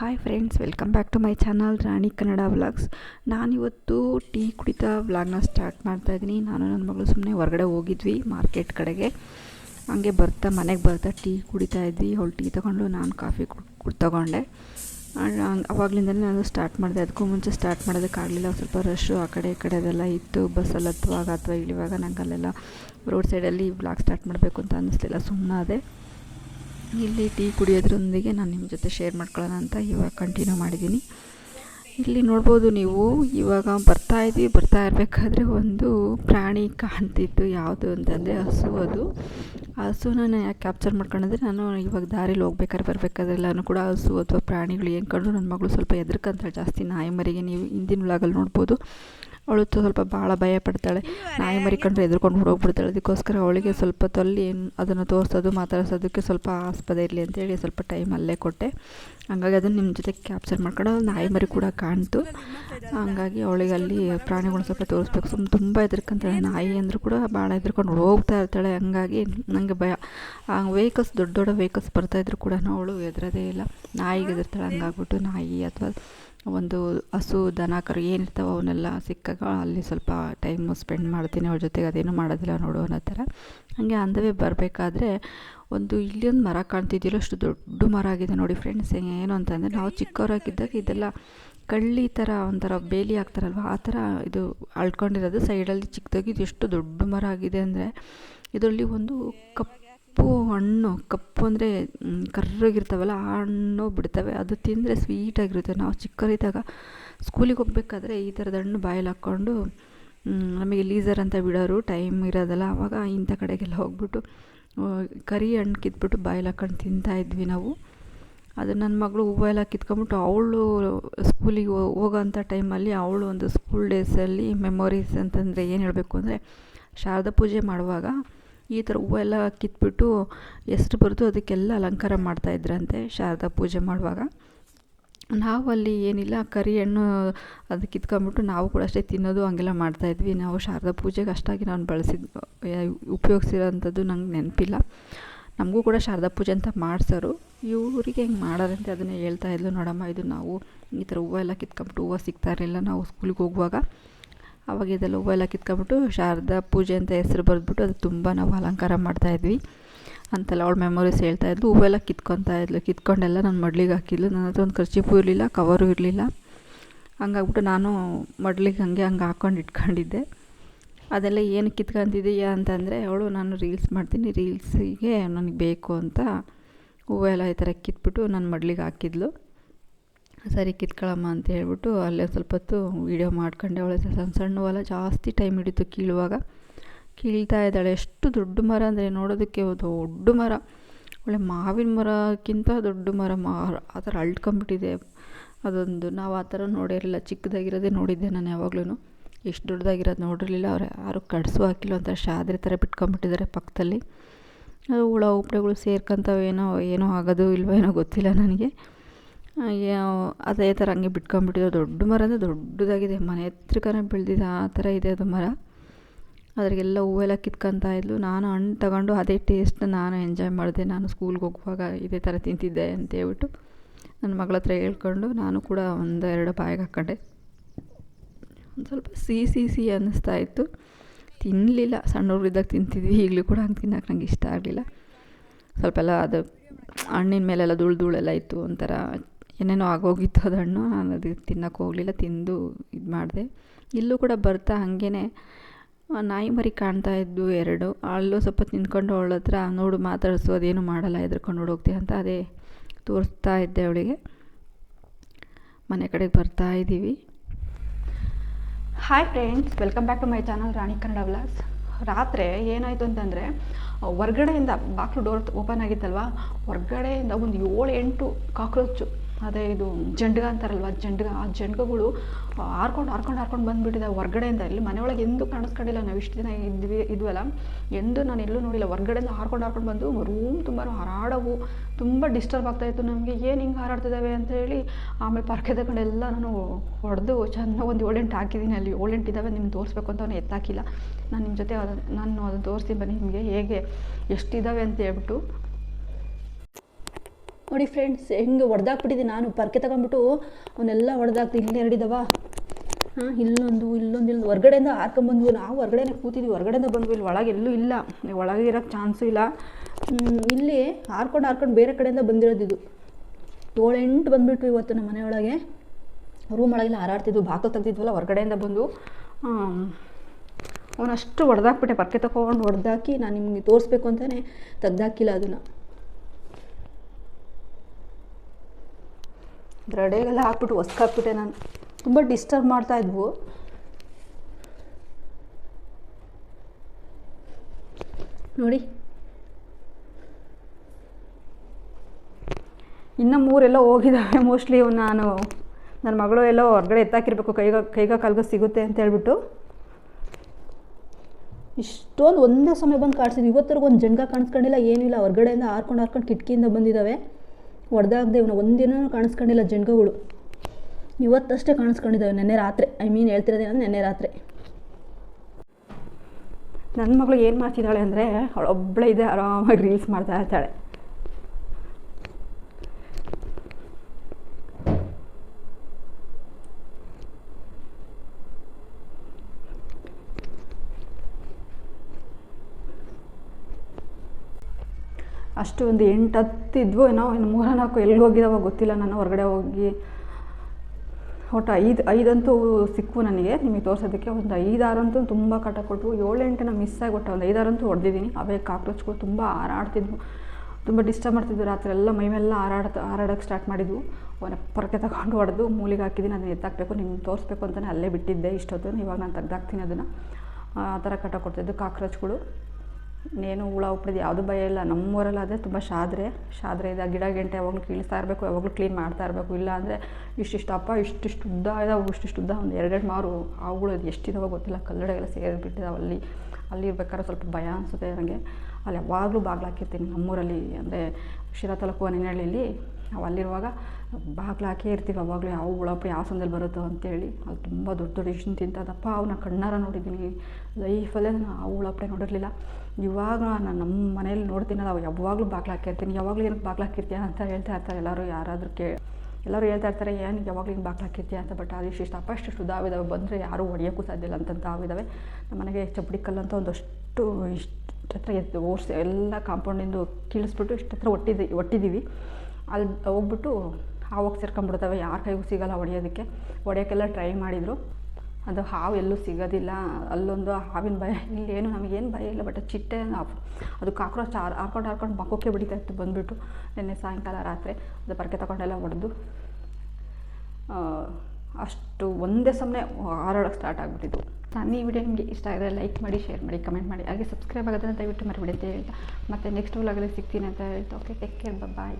Hi friends welcome back to my channel Rani Kannada vlogs ನಾನಿವತ್ತು tea ಕುಡಿತಾ ವ್ಲಾಗ್ನ start ಮಾಡ್ತಾ ಇದ್ದೀನಿ. ನಾನು ನನ್ನ ಮಗಳು ಸುಮ್ಮನೆ ಹೊರಗಡೆ ಹೋಗಿದ್ವಿ ಮಾರ್ಕೆಟ್ ಕಡೆಗೆ. ಹಂಗೆ ಬರ್ತಾ, ಮನೆಗೆ ಬರ್ತಾ ಟೀ ಕುಡಿತಾ ಇದ್ವಿ. ಅವಳು ಟೀ ತೊಗೊಂಡು ನಾನು ಕಾಫಿ ಕುಡ್, ತೊಗೊಂಡೆ. ಅವಾಗಲಿಂದಲೇ ನಾನು ಸ್ಟಾರ್ಟ್ ಮಾಡಿದೆ. ಅದಕ್ಕೂ ಮುಂಚೆ ಸ್ಟಾರ್ಟ್ ಮಾಡೋದಕ್ಕಾಗಲಿಲ್ಲ ಸ್ವಲ್ಪ ರಶ್ಶು ಆ ಕಡೆ ಈ ಕಡೆ ಅದೆಲ್ಲ ಇತ್ತು. ಬಸ್ಸಲ್ಲಿ ಹತ್ತುವಾಗ ಅಥವಾ ಇಳಿವಾಗ ನಂಗೆ ಅಲ್ಲೆಲ್ಲ ರೋಡ್ ಸೈಡಲ್ಲಿ ವ್ಲಾಗ್ ಸ್ಟಾರ್ಟ್ ಮಾಡಬೇಕು ಅಂತ ಅನ್ನಿಸ್ಲಿಲ್ಲ ಸುಮ್ಮನಾದೆ ಇಲ್ಲಿ ಟೀ ಕುಡಿಯೋದ್ರೊಂದಿಗೆ ನಾನು ನಿಮ್ಮ ಜೊತೆ ಶೇರ್ ಮಾಡ್ಕೊಳ್ಳೋಣ ಅಂತ ಇವಾಗ ಕಂಟಿನ್ಯೂ ಮಾಡಿದ್ದೀನಿ ಇಲ್ಲಿ ನೋಡ್ಬೋದು ನೀವು ಇವಾಗ ಬರ್ತಾ ಇದ್ವಿ, ಬರ್ತಾ ಇರಬೇಕಾದ್ರೆ ಒಂದು ಪ್ರಾಣಿ ಕಾಣ್ತಿತ್ತು. ಯಾವುದು ಅಂತಂದರೆ ಹಸು ಅದು. ನಾನು ಯಾಕೆ ಕ್ಯಾಪ್ಚರ್ ಮಾಡ್ಕೊಂಡ್ರೆ ನಾನು ಇವಾಗ ದಾರಿಲಿ ಹೋಗ್ಬೇಕಾದ್ರೆ, ಬರಬೇಕಾದ್ರೆಲ್ಲನೂ ಕೂಡ ಹಸು ಅಥವಾ ಪ್ರಾಣಿಗಳು ಏನು ಕಂಡು ನನ್ನ ಮಗಳು ಸ್ವಲ್ಪ ಹೆದರ್ಕಂತಾಳೆ. ಜಾಸ್ತಿ ನಾಯಿ ಮರಿಗೆ ನೀವು ಹಿಂದಿನ ಒಳಗಲ್ಲಿ ನೋಡ್ಬೋದು. ಅವಳು ಸ್ವಲ್ಪ ಭಾಳ ಭಯ ಪಡ್ತಾಳೆ. ನಾಯಿ ಮರಿ ಕಂಡ್ರೆ ಎದ್ರುಕೊಂಡು ಹೊಡೋಗ್ಬಿಡ್ತಾಳೆ ಅದಕ್ಕೋಸ್ಕರ ಅವಳಿಗೆ ಸ್ವಲ್ಪ ತಲ್ಲಿ ಅದನ್ನು ತೋರಿಸೋದು ಮಾತಾಡ್ಸೋದಕ್ಕೆ ಸ್ವಲ್ಪ ಆಸ್ಪದ ಇರಲಿ ಅಂತೇಳಿ ಸ್ವಲ್ಪ ಟೈಮ್ ಅಲ್ಲೇ ಕೊಟ್ಟೆ. ಹಂಗಾಗಿ ಅದನ್ನು ನಿಮ್ಮ ಜೊತೆ ಕ್ಯಾಪ್ಚರ್ ಮಾಡ್ಕೊಂಡು ನಾಯಿ ಮರಿ ಕೂಡ ಕಾಣ್ತು. ಹಂಗಾಗಿ ಅವಳಿಗೆ ಅಲ್ಲಿ ಪ್ರಾಣಿಗಳು ಸ್ವಲ್ಪ ತೋರಿಸ್ಬೇಕು. ಸುಮ್ಮ ತುಂಬ ಹೆದರ್ಕೊಂತಾಳೆ ನಾಯಿ ಅಂದರೂ ಕೂಡ ಭಾಳ ಹೆದರ್ಕೊಂಡು ಹೋಗ್ತಾ ಇರ್ತಾಳೆ. ಹಂಗಾಗಿ ನನಗೆ ಭಯ. ಆ ವೆಹಿಕಲ್ಸ್ ದೊಡ್ಡ ದೊಡ್ಡ ವೆಹಿಕಲ್ಸ್ ಬರ್ತಾಯಿದ್ರು ಕೂಡ ಅವಳು ಹೆದರೋದೇ ಇಲ್ಲ. ನಾಯಿಗೆ ಹೆದರ್ತಾಳೆ ಹಂಗಾಗ್ಬಿಟ್ಟು ನಾಯಿ ಅಥವಾ ಒಂದು ಹಸು, ದನ ಕರು ಏನಿರ್ತಾವೆ ಅವನ್ನೆಲ್ಲ ಸಿಕ್ಕಾಗ ಅಲ್ಲಿ ಸ್ವಲ್ಪ ಟೈಮು ಸ್ಪೆಂಡ್ ಮಾಡ್ತೀನಿ, ಅವ್ರ ಜೊತೆಗೆ ಅದೇನು ಮಾಡೋದಿಲ್ಲ ನೋಡು ಅನ್ನೋ ಥರ. ಹಾಗೆ ಅಂದವೇ ಬರಬೇಕಾದ್ರೆ ಒಂದು ಇಲ್ಲೊಂದು ಮರ ಕಾಣ್ತಿದ್ದಿಲ್ಲ ಅಷ್ಟು ದೊಡ್ಡ ಮರ ಆಗಿದೆ ನೋಡಿ ಫ್ರೆಂಡ್ಸ್ ಏನು ಅಂತಂದರೆ ನಾವು ಚಿಕ್ಕವರಾಗಿದ್ದಾಗ ಇದೆಲ್ಲ ಕಳ್ಳಿ ಥರ ಒಂಥರ ಬೇಲಿ ಹಾಕ್ತಾರಲ್ವ ಆ ಥರ ಇದು ಅಳ್ಕೊಂಡಿರೋದು ಸೈಡಲ್ಲಿ ಚಿಕ್ಕದಾಗಿ ಇದು ಎಷ್ಟು ದೊಡ್ಡ ಮರ ಆಗಿದೆ ಅಂದರೆ ಇದರಲ್ಲಿ ಒಂದು ಕಪ್ ಕಪ್ಪು ಹಣ್ಣು, ಕಪ್ಪು ಅಂದರೆ ಕರ್ರಗಿರ್ತಾವಲ್ಲ, ಆ ಹಣ್ಣು ಬಿಡ್ತವೆ. ಅದು ತಿಂದರೆ ಸ್ವೀಟಾಗಿರುತ್ತೆ ನಾವು ಚಿಕ್ಕವರಿದ್ದಾಗ ಸ್ಕೂಲಿಗೆ ಹೋಗ್ಬೇಕಾದ್ರೆ ಈ ಥರದ ಹಣ್ಣು ಬಾಯಲ್ಲಿ ಹಾಕ್ಕೊಂಡು ನಮಗೆ ಲೀಸರ್ ಅಂತ ಬಿಡೋರು ಟೈಮ್ ಇರೋದಲ್ಲ ಆವಾಗ ಇಂಥ ಕಡೆಗೆಲ್ಲ ಹೋಗ್ಬಿಟ್ಟು ಕರಿ ಹಣ್ಣು ಕಿತ್ಬಿಟ್ಟು ಬಾಯಲ್ಲಿ ಹಾಕ್ಕೊಂಡು ತಿಂತಾಯಿದ್ವಿ ನಾವು. ಅದು ನನ್ನ ಮಗಳು ಹೂವು ಎಲ್ಲ ಕಿತ್ಕೊಂಬಿಟ್ಟು ಅವಳು ಸ್ಕೂಲಿಗೆ ಹೋಗೋಂಥ ಟೈಮಲ್ಲಿ ಅವಳು ಒಂದು ಸ್ಕೂಲ್ ಡೇಸಲ್ಲಿ ಮೆಮೊರೀಸ್ ಅಂತಂದರೆ ಏನು ಹೇಳಬೇಕು ಅಂದರೆ, ಶಾರದಾ ಪೂಜೆ ಮಾಡುವಾಗ ಈ ಥರ ಹೂವೆಲ್ಲ ಕಿತ್ಬಿಟ್ಟು ಎಷ್ಟು ಬರುತ್ತೋ ಅದಕ್ಕೆಲ್ಲ ಅಲಂಕಾರ ಮಾಡ್ತಾಯಿದ್ರಂತೆ ಶಾರದಾ ಪೂಜೆ ಮಾಡುವಾಗ. ನಾವಲ್ಲಿ ಏನಿಲ್ಲ, ಕರಿ ಹಣ್ಣು ಅದು ಕಿತ್ಕೊಂಡ್ಬಿಟ್ಟು ನಾವು ಕೂಡ ಅಷ್ಟೇ ತಿನ್ನೋದು, ಹಂಗೆಲ್ಲ ಮಾಡ್ತಾಯಿದ್ವಿ ನಾವು ಶಾರದಾ ಪೂಜೆಗೆ ಅಷ್ಟಾಗಿ ನಾನು ಬಳಸಿದ ಉಪಯೋಗಿಸಿರೋಂಥದ್ದು ನಂಗೆ ನೆನಪಿಲ್ಲ. ನಮಗೂ ಕೂಡ ಶಾರದಾ ಪೂಜೆ ಅಂತ ಮಾಡ್ಸೋರು. ಇವರಿಗೆ ಹೆಂಗೆ ಮಾಡೋದಂತೆ ಅದನ್ನೇ ಹೇಳ್ತಾ ಇದ್ಲು ನೋಡಮ್ಮ. ಇದು ನಾವು ಈ ಥರ ಹೂವೆಲ್ಲ ಕಿತ್ಕೊಂಬಿಟ್ಟು ಹೂವು ಸಿಗ್ತಾ ಇರಲಿಲ್ಲ ನಾವು ಸ್ಕೂಲಿಗೆ ಹೋಗುವಾಗ. ಅವಾಗ ಇದೆಲ್ಲ ಹೂವೆಲ್ಲ ಕಿತ್ಕೊಂಬಿಟ್ಟು ಶಾರದಾ ಪೂಜೆ ಅಂತ ಹೆಸರು ಬರೆದ್ಬಿಟ್ಟು ಅದು ತುಂಬ ನಾವು ಅಲಂಕಾರ ಮಾಡ್ತಾಯಿದ್ವಿ ಅಂತೆಲ್ಲ ಅವಳು ಮೆಮೊರೀಸ್ ಹೇಳ್ತಾಯಿದ್ಲು ಹೂವೆಲ್ಲ ಕಿತ್ಕೊತಾ ಇದ್ಲು. ಕಿತ್ಕೊಂಡೆಲ್ಲ ನಾನು ಮಡ್ಲಿಗೆ ಹಾಕಿದ್ಲು. ನನ್ನ ಹತ್ರ ಒಂದು ಖರ್ಚಿಪು ಇರಲಿಲ್ಲ ಕವರು ಇರಲಿಲ್ಲ. ಹಂಗಾಗ್ಬಿಟ್ಟು ನಾನು ಮಡ್ಲಿಗೆ ಹಂಗೆ ಹಂಗೆ ಹಾಕ್ಕೊಂಡು ಇಟ್ಕೊಂಡಿದ್ದೆ. ಅದೆಲ್ಲ ಏನು ಕಿತ್ಕೊಂತಿದ್ದೀಯಾ ಅಂತಂದರೆ, ಅವಳು ನಾನು ರೀಲ್ಸ್ ಮಾಡ್ತೀನಿ ರೀಲ್ಸಿಗೆ ನನಗೆ ಬೇಕು ಅಂತ ಹೂವೆಲ್ಲ ಈ ಥರ ಕಿತ್ಬಿಟ್ಟು ನನ್ನ ಮಡ್ಲಿಗೆ ಹಾಕಿದ್ಲು. ಸರಿ ಕಿತ್ಕೊಳ್ಳಮ್ಮ ಅಂತ ಹೇಳ್ಬಿಟ್ಟು ಅಲ್ಲೇ ಸ್ವಲ್ಪ ಹೊತ್ತು ವೀಡಿಯೋ ಮಾಡ್ಕೊಂಡೆ. ಅವಳೆ ಸಣ್ಣ ಸಣ್ಣ ಹೊಲ ಜಾಸ್ತಿ ಟೈಮ್ ಹಿಡಿತು ಕೀಳುವಾಗ. ಕೀಳ್ತಾ ಇದ್ದಾಳೆ. ಎಷ್ಟು ದೊಡ್ಡ ಮರ ಅಂದರೆ ನೋಡೋದಕ್ಕೆ ದೊಡ್ಡ ಮರ. ಒಳ್ಳೆ ಮಾವಿನ ಮರಕ್ಕಿಂತ ದೊಡ್ಡ ಮರ. ಆ ಥರ ಅಳ್ಕೊಂಬಿಟ್ಟಿದೆ ಅದೊಂದು, ನಾವು ಆ ಥರ ನೋಡಿರಲಿಲ್ಲ. ಚಿಕ್ಕದಾಗಿರೋದೇ ನೋಡಿದ್ದೆ ನಾನು ಯಾವಾಗ್ಲೂ ಎಷ್ಟು ದೊಡ್ಡದಾಗಿರೋದು ನೋಡಿರಲಿಲ್ಲ. ಅವ್ರು ಯಾರು ಕಡಿಸು ಹಾಕಿಲ್ಲ. ಒಂಥರ ಶಾದ್ರೆ ಥರ ಬಿಟ್ಕೊಂಬಿಟ್ಟಿದ್ದಾರೆ ಪಕ್ಕದಲ್ಲಿ. ಅದು ಹುಳ ಉಪಡೆಗಳು ಸೇರ್ಕೊಂತವೇನೋ ಏನೋ ಆಗೋದು ಇಲ್ವೋ ಏನೋ ಗೊತ್ತಿಲ್ಲ ನನಗೆ. ಅದೇ ಥರ ಹಂಗೆ ಬಿಟ್ಕೊಂಡ್ಬಿಟ್ಟಿದ್ರು ದೊಡ್ಡ ಮರ ಅಂದರೆ ದೊಡ್ಡದಾಗಿದೆ. ಮನೆ ಹತ್ರಕ್ಕನೇ ಬೆಳೆದಿದೆ ಆ ಥರ ಇದೆ ಅದು ಮರ. ಅದ್ರಿಗೆಲ್ಲ ಹೂವೆಲ್ಲ ಕಿತ್ಕೊತಾ ಇದ್ಲು. ನಾನು ಹಣ್ಣು ತಗೊಂಡು ಅದೇ ಟೇಸ್ಟ್ ನಾನು ಎಂಜಾಯ್ ಮಾಡಿದೆ. ನಾನು ಸ್ಕೂಲ್ಗೆ ಹೋಗುವಾಗ ಇದೇ ಥರ ತಿಂತಿದ್ದೆ ಅಂತ ಹೇಳ್ಬಿಟ್ಟು ನನ್ನ ಮಗಳ ಹತ್ರ ಹೇಳ್ಕೊಂಡು ನಾನು ಕೂಡ ಒಂದು ಎರಡು ಬಾಯಿಗೆ ಹಾಕ್ಕೊಂಡೆ ಒಂದು ಸ್ವಲ್ಪ ಸಿಹಿ ಸಿಹಿ ಸಿಹಿ ಅನ್ನಿಸ್ತಾ ಇತ್ತು. ತಿನ್ನಲಿಲ್ಲ ಸಣ್ಣವ್ರಿದ್ದಾಗ ತಿಂತಿದ್ವಿ. ಈಗಲೂ ಕೂಡ ಹಂಗೆ ತಿನ್ನೋಕೆ ನಂಗೆ ಇಷ್ಟ ಆಗಲಿಲ್ಲ. ಸ್ವಲ್ಪ ಎಲ್ಲ ಅದು ಹಣ್ಣಿನ ಮೇಲೆಲ್ಲ ಧೂಳು ಧೂಳೆಲ್ಲ ಇತ್ತು ಒಂಥರ ಏನೇನೋ ಆಗೋಗಿತ್ತು ಅದು ಹಣ್ಣು ನಾನು ಅದು ತಿನ್ನೋಕೆ ಹೋಗಲಿಲ್ಲ, ತಿಂದು ಇದು ಮಾಡಿದೆ. ಇಲ್ಲೂ ಕೂಡ ಬರ್ತಾ ಹಾಗೇ ನಾಯಿ ಮರಿ ಕಾಣ್ತಾ ಇದ್ದು ಎರಡು. ಅಲ್ಲೂ ಸ್ವಲ್ಪ ತಿಂದ್ಕೊಂಡು ಅವಳ ಹತ್ರ, ನೋಡು, ಮಾತಾಡಿಸು, ಅದೇನು ಮಾಡಲ್ಲ, ಹೆದ್ರ್ಕೊಂಡು ಹೋಗ್ತೀವಿ ಅಂತ ಅದೇ ತೋರಿಸ್ತಾ ಇದ್ದೆ ಅವಳಿಗೆ. ಮನೆ ಕಡೆಗೆ ಬರ್ತಾ ಇದ್ದೀವಿ. Hi friends welcome back to my channel Rani Kannada vlogs ರಾತ್ರಿ ಏನಾಯಿತು ಅಂತಂದರೆ, ಹೊರ್ಗಡೆಯಿಂದ ಬಾಕ್ಲು ಡೋರ್ ಓಪನ್ ಆಗಿತ್ತಲ್ವ? ಹೊರ್ಗಡೆಯಿಂದ ಒಂದು ಏಳು ಎಂಟು ಕಾಕ್ರೋಚು ಅದೇ ಇದು ಜಂಡ್ಗ ಅಂತಾರಲ್ವ? ಜಂಡ್ಗ, ಆ ಜಂಡ್ಗಗಳು ಹಾರ್ಕೊಂಡು ಹಾರ್ಕೊಂಡು ಹಾರ್ಕೊಂಡು ಬಂದುಬಿಟ್ಟಿದೆ ಹೊರ್ಗಡೆಯಿಂದ. ಇಲ್ಲಿ ಮನೆಯೊಳಗೆ ಎಂದೂ ಕಾಣಿಸ್ಕೊಂಡಿಲ್ಲ ನಾವು ಇಷ್ಟು ದಿನ ಇದ್ವಿ, ಇದ್ವಲ್ಲ. ಎಂದು ನಾನು ಎಲ್ಲೂ ನೋಡಿಲ್ಲ. ಹೊರ್ಗಡೆಯಿಂದ ಹಾರ್ಕೊಂಡು ಹಾರ್ಕೊಂಡು ಬಂದು ರೂಮ್ ತುಂಬ ಹಾರಾಡವು. ತುಂಬ ಡಿಸ್ಟರ್ಬ್ ಆಗ್ತಾಯಿತ್ತು ನಮಗೆ. ಏನು ಹಿಂಗೆ ಹಾರಾಡ್ತಿದ್ದಾವೆ ಅಂತ ಹೇಳಿ ಆಮೇಲೆ ಪರ್ಕೆ ತಗೊಂಡು ಎಲ್ಲ ನಾನು ಹೊಡೆದು ಚೆನ್ನಾಗಿ ಒಂದು ಏಳೆಂಟು ಹಾಕಿದ್ದೀನಿ ಅಲ್ಲಿ. ಏಳೆಂಟು ಇದ್ದಾವೆ ನಿಮ್ಗೆ ತೋರಿಸ್ಬೇಕು ಅಂತ ಅವನು ಎತ್ತಾಕಿಲ್ಲ. ನಾನು ನಿಮ್ಮ ಜೊತೆ ನಾನು ಅದನ್ನು ತೋರಿಸ್ತೀನಿ ಬನ್ನಿ. ನಿಮಗೆ ಹೇಗೆ ಎಷ್ಟಿದ್ದಾವೆ ಅಂತ ಹೇಳ್ಬಿಟ್ಟು ನೋಡಿ ಫ್ರೆಂಡ್ಸ್ ಹೆಂಗೆ ಹೊಡೆದಾಕ್ಬಿಟ್ಟಿದ್ದೀನಿ ನಾನು? ಪರ್ಕೆ ತಗೊಂಡ್ಬಿಟ್ಟು ಅವನ್ನೆಲ್ಲ ಹೊಡೆದಾಕ್ತಿ ಇಲ್ಲಿ ಎರಡಿದವ? ಹಾಂ, ಇಲ್ಲೊಂದು ಇಲ್ಲೊಂದು ಇಲ್ಲೊಂದು. ಹೊರ್ಗಡೆಯಿಂದ ಹಾರ್ಕೊಂಬಂದ್ವಿ. ನಾವು ಹೊರ್ಗಡೆನೇ ಕೂತಿದ್ವಿ. ಹೊರ್ಗಡೆಯಿಂದ ಬಂದ್ವಿ. ಇಲ್ಲಿ ಒಳಗೆ ಎಲ್ಲೂ ಇಲ್ಲ. ಒಳಗೆ ಇರೋಕ್ಕೆ ಚಾನ್ಸು ಇಲ್ಲ. ಇಲ್ಲಿ ಹಾರ್ಕೊಂಡು ಹಾರ್ಕೊಂಡು ಬೇರೆ ಕಡೆಯಿಂದ ಬಂದಿರೋದು ಇದು ಏಳೆಂಟು ಬಂದುಬಿಟ್ವಿ ಇವತ್ತು ನಮ್ಮ ಮನೆಯೊಳಗೆ. ರೂಮ್ ಒಳಗೆಲ್ಲ, ಹಾರಾಡ್ತಿದ್ವು. ಬಾಕಲು ತೆಗ್ದಿದ್ವಲ್ಲ, ಹೊರಗಡೆಯಿಂದ ಬಂದು ಅವನಷ್ಟು ಹೊಡೆದಾಕ್ಬಿಟ್ಟೆ ಪರ್ಕೆ ತಗೊಂಡು ಹೊಡೆದಾಕಿ ನಾನು ನಿಮಗೆ ತೋರಿಸ್ಬೇಕು ಅಂತಲೇ ತೆಗ್ದಾಕಿಲ್ಲ ಅದನ್ನು. ದ್ರಡೆಗೆಲ್ಲ ಹಾಕ್ಬಿಟ್ಟು ಹೊಸ್ಕಾಕ್ಬಿಟ್ಟೆ ನಾನು. ತುಂಬ ಡಿಸ್ಟರ್ಬ್ ಮಾಡ್ತಾ ಇದ್ವು. ನೋಡಿ. ಇನ್ನು ಮೂರೆಲ್ಲ ಹೋಗಿದ್ದಾವೆ ಮೋಸ್ಟ್ಲಿ ನಾನು. ನನ್ನ ಮಗಳು ಎಲ್ಲ ಹೊರಗಡೆ ಎತ್ತಾಕಿರ್ಬೇಕು, ಕೈಗ ಕೈಗ ಕಾಲ್ಗ ಸಿಗುತ್ತೆ ಅಂತ ಹೇಳ್ಬಿಟ್ಟು. ಇಷ್ಟೊಂದು ಒಂದೇ ಸಮಯ ಬಂದು ಕಾಡ್ಸಿದ್ವಿ ಇವತ್ತರೆಗೂ ಒಂದು ಜಂಗ ಕಾಣಿಸ್ಕೊಂಡಿಲ್ಲ, ಏನಿಲ್ಲ. ಹೊರಗಡೆಯಿಂದ ಹಾರ್ಕೊಂಡು ಹಾರ್ಕೊಂಡು ಕಿಟಕಿಯಿಂದ ಬಂದಿದ್ದಾವೆ ಹೊಡೆದಾಗ್ದೆ ಇವನು ಒಂದಿನ ಕಾಣಿಸ್ಕೊಂಡಿಲ್ಲ ಜಂಗಗಳು ಇವತ್ತಷ್ಟೇ ಕಾಣಿಸ್ಕೊಂಡಿದ್ದಾವೆ ನೆನ್ನೆ ರಾತ್ರಿ. ಐ ಮೀನ್ ಹೇಳ್ತಿರೋದೇನಂದ್ರೆ ನೆನ್ನೆ ರಾತ್ರಿ. ನನ್ನ ಮಗಳು ಏನು ಮಾಡ್ತಿದ್ದಾಳೆ ಅಂದರೆ ಅವಳೊಬ್ಬಳೇ ಇದೆ, ಆರಾಮಾಗಿ ರೀಲ್ಸ್ ಮಾಡ್ತಾ ಇರ್ತಾಳೆ. ಅಷ್ಟು ಒಂದು ಎಂಟು ಹತ್ತು ಏನೋ, ಇನ್ನು ಮೂರ ನಾಲ್ಕು ಎಲ್ಲಿ ಹೋಗಿದಾವ ಗೊತ್ತಿಲ್ಲ ನಾನು, ಹೊರಗಡೆ ಹೋಗಿ. ಒಟ್ಟು ಐದು, ಐದಂತೂ ಸಿಕ್ಕು ನನಗೆ, ನಿಮಗೆ ತೋರಿಸೋದಕ್ಕೆ. ಒಂದು ಐದಾರಂತೂ ತುಂಬ ಕಟ ಕೊಟ್ಟವು ಏಳೆಂಟನ ಮಿಸ್ ಆಗಿಬಿಟ್ಟು ಒಂದು ಐದಾರಂತೂ ಹೊಡೆದಿದ್ದೀನಿ. ಅವೇ ಕಾಕ್ರೋಚ್ಗಳು ತುಂಬ ಹಾರಾಡ್ತಿದ್ವು. ತುಂಬ ಡಿಸ್ಟರ್ಬ್ ಮಾಡ್ತಿದ್ವು. ರಾತ್ರಿ ಎಲ್ಲ ಮೈಮೆಲ್ಲ ಹಾರಾಡ್ತಾ ಹಾರಾಡೋಕ್ಕೆ ಸ್ಟಾರ್ಟ್ ಮಾಡಿದ್ವು. ಪೊರಕೆ ತಗೊಂಡು ಹೊಡೆದು, ಮೂಲಿಗೆ ಹಾಕಿದ್ದೀನಿ. ಅದನ್ನು ಎತ್ತಾಕಬೇಕು, ನಿಮ್ಗೆ ತೋರಿಸ್ಬೇಕು ಅಂತಲೇ ಅಲ್ಲೇ ಬಿಟ್ಟಿದ್ದೆ. ಇಷ್ಟೊತ್ತು, ಇವಾಗ ನಾನು ತೆಗ್ದಾಕ್ತೀನಿ ಅದನ್ನು. ಆ ಥರ ಕಟ ಕೊಡ್ತಿದ್ದು ಕಾಕ್ರೋಚ್ಗಳು. ಇನ್ನೇನು ಹುಳ ಉಪ್ಪಳಿದು ಯಾವುದು ಭಯ ಇಲ್ಲ. ನಮ್ಮೂರಲ್ಲಾದರೆ ತುಂಬ ಶಾದ್ರೆ. ಶಾದ್ರೆ ಇದೆ. ಗಿಡ, ಗೆಂಟೆ ಯಾವಾಗಲೂ ಕೀಳಿಸ್ತಾ ಇರಬೇಕು, ಯಾವಾಗಲೂ ಕ್ಲೀನ್ ಮಾಡ್ತಾ ಇರಬೇಕು. ಇಲ್ಲ ಅಂದರೆ ಇಷ್ಟಿಷ್ಟು ಅಪ್ಪ ಇಷ್ಟಿಷ್ಟು ಉದ್ದ ಇದಾವೆ ಇಷ್ಟಿಷ್ಟು ಉದ್ದ ಒಂದು ಎರಡೆರಡು ಮಾರು ಅವುಗಳು ಅದು ಎಷ್ಟಿದಾವೆ ಗೊತ್ತಿಲ್ಲ. ಕಲ್ಲಡೆಗೆಲ್ಲ ಸೇರಿಬಿಟ್ಟಿದಾವೆ ಅಲ್ಲಿ. ಅಲ್ಲಿ ಇರ್ಬೇಕಾದ್ರೆ ಸ್ವಲ್ಪ ಭಯ ಅನಿಸುತ್ತೆ ನನಗೆ ಅಲ್ಲಿ ಯಾವಾಗಲೂ ಬಾಗ್ಲು ಹಾಕಿರ್ತೀನಿ ನಮ್ಮೂರಲ್ಲಿ. ಅಂದರೆ ಶಿರಾ ತಾಲೂಕು ಹೊನ್ನೇನಹಳ್ಳಿಲಿ ನಾವು ಅಲ್ಲಿರುವಾಗ ಬಾಗ್ಲು ಹಾಕೇ ಇರ್ತೀವಿ ಅವಾಗಲೂ ಯಾವ ಹುಳಪ್ಪ ಯಾವ ಸಂದಲ್ಲಿ ಬರುತ್ತೋ? ಅಂತೇಳಿ. ಅಲ್ಲಿ ತುಂಬ ದೊಡ್ಡ ದೊಡ್ಡ ಇಷ್ಟು ತಿಂತದಪ್ಪ ಅವನ್ನ ಕಣ್ಣಾರ ನೋಡಿದ್ದೀನಿ ಲೈಫಲ್ಲೇ ನಾನು ಆ ಹುಳಪ್ಪೆ ನೋಡಿರಲಿಲ್ಲ. ಇವಾಗ ನಾನು ನಮ್ಮ ಮನೇಲಿ ನೋಡ್ತೀನಿ ನಾವು ಯಾವಾಗಲೂ ಬಾಗ್ಲು ಹಾಕಿರ್ತೀನಿ ಯಾವಾಗಲೂ ಏನಕ್ಕೆ ಬಾಗ್ಲು ಹಾಕಿರ್ತೀಯ ಅಂತ ಹೇಳ್ತಾ ಇರ್ತಾರೆ ಎಲ್ಲರೂ. ಯಾರಾದರೂ ಕೇ, ಎಲ್ಲರೂ ಹೇಳ್ತಾ ಇರ್ತಾರೆ, ಏನು ಯಾವಾಗಲೂ ಹಿಂಗೆ ಬಾಗ್ಲು ಹಾಕಿರ್ತೀಯ? ಅಂತ. ಬಟ್ ಅದು ಇಷ್ಟು ಇಷ್ಟು ದಾವಿದಾವೆ ಬಂದರೆ ಯಾರೂ ಹೊಡೆಯೋಕ್ಕೂ ಸಾಧ್ಯ ಇಲ್ಲ ಅಂತ ದಾವಿದಾವೆ ನಮ್ಮ ಮನೆಗೆ ಚಪ್ಪಡಿ ಕಲ್ಲು ಒಂದಷ್ಟು ಇಷ್ಟು ಹತ್ರ ಎತ್ತು ಓಡಿಸಿ ಎಲ್ಲ ಕಾಂಪೌಂಡಿಂದು ಕೀಳಿಸ್ಬಿಟ್ಟು ಇಷ್ಟು ಹತ್ರ ಒಟ್ಟಿದ್ದೀವಿ. ಅಲ್ಲಿ ಹೋಗ್ಬಿಟ್ಟು ಹಾವಾಗಿ ಸೇರ್ಕೊಂಡ್ಬಿಡ್ತವೆ ಯಾರ ಕೈಗೂ ಸಿಗಲ್ಲ ಹೊಡೆಯೋದಕ್ಕೆ. ಹೊಡೆಯೋಕ್ಕೆಲ್ಲ ಟ್ರೈ ಮಾಡಿದರು. ಅದು ಹಾವು ಎಲ್ಲೂ ಸಿಗೋದಿಲ್ಲ. ಅಲ್ಲೊಂದು ಹಾವಿನ ಭಯ. ಇಲ್ಲೇನು ನಮಗೇನು ಭಯ ಇಲ್ಲ. ಬಟ್ ಚಿಟ್ಟೆ ಅದು ಕಾಕ್ರೋಚ್ ಹಾರ್ ಹಾರ್ಕೊಂಡು ಹಾರ್ಕೊಂಡು ಮಕ್ಕಕ್ಕೆ ಬಿಡಿತಾ ಇತ್ತು ಬಂದುಬಿಟ್ಟು. ನಿನ್ನೆ ಸಾಯಂಕಾಲ ರಾತ್ರಿ ಅದು ಪರಕೆ ತಗೊಂಡೆಲ್ಲ ಹೊಡೆದು ಅಷ್ಟು ಒಂದೇ ಸಮನೆ ಹಾರಾಡೋಕ್ಕೆ ಸ್ಟಾರ್ಟ್ ಆಗಿಬಿಟ್ಟಿದ್ದು ನಾನು ಈ ವಿಡಿಯೋ ನಿಮಗೆ ಇಷ್ಟ ಆದರೆ ಲೈಕ್ ಮಾಡಿ ಶೇರ್ ಮಾಡಿ ಕಮೆಂಟ್ ಮಾಡಿ. ಹಾಗೆ ಸಬ್ಸ್ಕ್ರೈಬ್ ಆಗೋದನ್ನ ದಯವಿಟ್ಟು ಮರಿಬಿಡಿ ಅಂತ ಹೇಳ್ತಾ. ಮತ್ತು ನೆಕ್ಸ್ಟ್ ವ್ಲಾಗಲ್ಲಿ ಸಿಗ್ತೀನಿ ಅಂತ ಹೇಳ್ತಾ. Okay tech care bye